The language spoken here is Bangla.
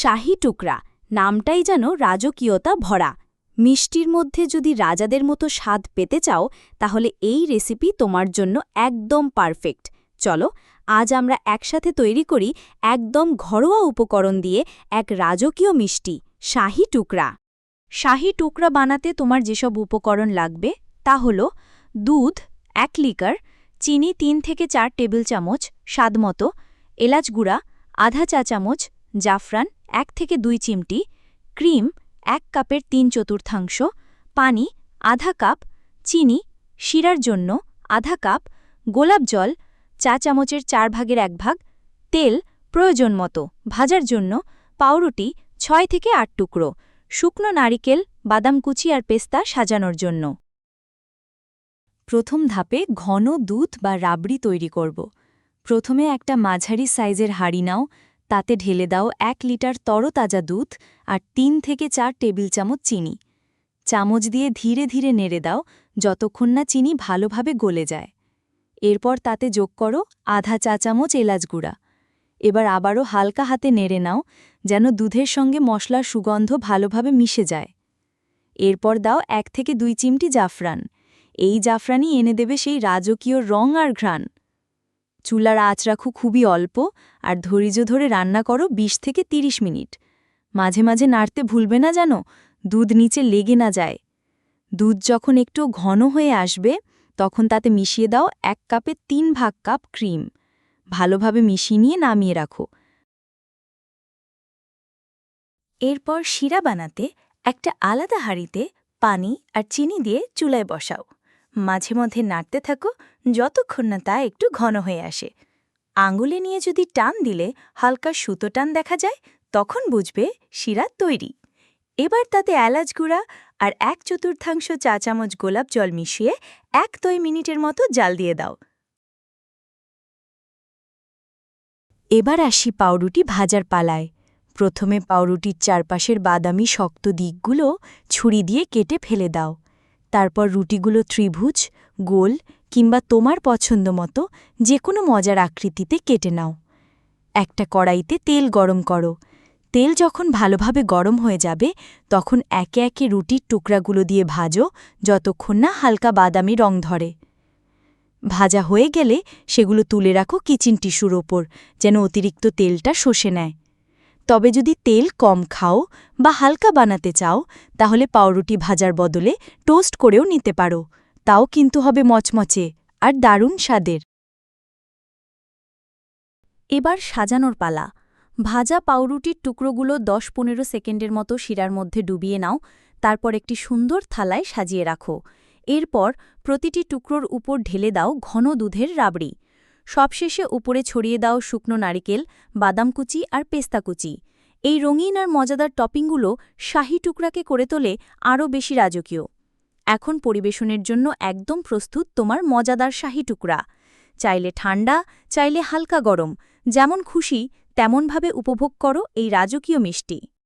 শাহী টুকরা, নামটাই যেন রাজকীয়তা ভরা। মিষ্টির মধ্যে যদি রাজাদের মতো স্বাদ পেতে চাও, তাহলে এই রেসিপি তোমার জন্য একদম পারফেক্ট চলো, আজ আমরা একসাথে তৈরি করি একদম ঘরোয়া উপকরণ দিয়ে এক রাজকীয় মিষ্টি, শাহী টুকরা। শাহী টুকরা বানাতে তোমার যেসব উপকরণ লাগবে, তা হল দুধ, এক লিটার চিনি তিন থেকে চার টেবিল চামচ স্বাদমতো এলাচ গুঁড়া, আধা চা চামচ জাফরান এক থেকে দুই চিমটি, ক্রিম এক কাপের তিন চতুর্থাংশ, পানি আধা কাপ, চিনি শিরার জন্য আধা কাপ, গোলাপ জল চা চামচের চার ভাগের এক ভাগ, তেল প্রয়োজন মতো, ভাজার জন্য পাউরুটি ছয় থেকে আট টুকরো, শুকনো নারিকেল, বাদাম কুচি আর পেস্তা সাজানোর জন্য। প্রথম ধাপে ঘন দুধ বা রাবড়ি তৈরি করব। প্রথমে একটা মাঝারি সাইজের হাঁড়ি নাও তাতে ঢেলে দাও এক লিটার তরতাজা দুধ আর তিন থেকে চার টেবিল চামচ চিনি। চামচ দিয়ে ধীরে ধীরে নেড়ে দাও যতক্ষণ না চিনি ভালোভাবে গলে যায়। এরপর তাতে যোগ করো আধা চা চামচ এলাচ গুঁড়া। এবার আবারও হালকা হাতে নেড়ে নাও যেন দুধের সঙ্গে মশলার সুগন্ধ ভালোভাবে মিশে যায়। এরপর দাও এক থেকে দুই চিমটি জাফরান। এই জাফরানই এনে দেবে সেই রাজকীয় রং আর ঘ্রাণ। চুলার আঁচ রাখো খুবই অল্প আর ধৈর্য ধরে রান্না করো ২০ থেকে ৩০ মিনিট। মাঝে মাঝে নাড়তে ভুলবে না যেন দুধ নিচে লেগে না যায়। দুধ যখন একটু ঘন হয়ে আসবে, তখন তাতে মিশিয়ে দাও এক কাপে তিন ভাগ কাপ ক্রিম। ভালোভাবে মিশিয়ে নিয়ে নামিয়ে রাখো। এরপর শিরা বানাতে একটা আলাদা হাঁড়িতে পানি আর চিনি দিয়ে চুলায় বসাও। মাঝে মধ্যে নাড়তে থাকো, যতক্ষণ না তা একটু ঘন হয়ে আসে। আঙুলে নিয়ে যদি টান দিলে হালকা সুতো টান দেখা যায়, তখন বুঝবে শিরা তৈরি। এবার তাতে এলাচ গুঁড়া আর এক চতুর্থাংশ চা চামচ গোলাপ জল মিশিয়ে এক দুই মিনিটের মতো জাল দিয়ে দাও। এবার আসি পাউরুটি ভাজার পালায়। প্রথমে পাউরুটির চারপাশের বাদামি শক্ত দিকগুলো ছুরি দিয়ে কেটে ফেলে দাও। তারপর রুটিগুলো ত্রিভুজ, গোল কিংবা তোমার পছন্দ মতো যে কোনো মজার আকৃতিতে কেটে নাও। একটা কড়াইতে তেল গরম করো। তেল যখন ভালোভাবে গরম হয়ে যাবে, তখন একে একে রুটির টুকরাগুলো দিয়ে ভাজো যতক্ষণ না হালকা বাদামি রং ধরে। ভাজা হয়ে গেলে সেগুলো তুলে রাখো কিচেন টিস্যুর ওপর, যেন অতিরিক্ত তেলটা শোষে নেয়। তবে যদি তেল কম খাও বা হালকা বানাতে চাও, তাহলে পাউরুটি ভাজার বদলে টোস্ট করেও নিতে পারো। তাও কিন্তু হবে মচমচে আর দারুণ স্বাদের। এবার সাজানোর পালা। ভাজা পাউরুটির টুকরোগুলো দশ পনেরো সেকেন্ডের মতো শিরার মধ্যে ডুবিয়ে নাও, তারপর একটি সুন্দর থালায় সাজিয়ে রাখো। এরপর প্রতিটি টুকরোর উপর ঢেলে দাও ঘন দুধের রাবড়ি। সবশেষে উপরে ছড়িয়ে দাও শুকনো নারিকেল, বাদাম কুচি আর পেস্তা কুচি। এই রঙিন আর মজাদার টপিংগুলো শাহি টুকরাকে করে তোলে আরও বেশি রাজকীয়। এখন পরিবেশনের জন্য একদম প্রস্তুত তোমার মজাদার শাহি টুকরা। চাইলে ঠান্ডা, চাইলে হালকা গরম। যেমন খুশি, তেমনভাবে উপভোগ করো এই রাজকীয় মিষ্টি।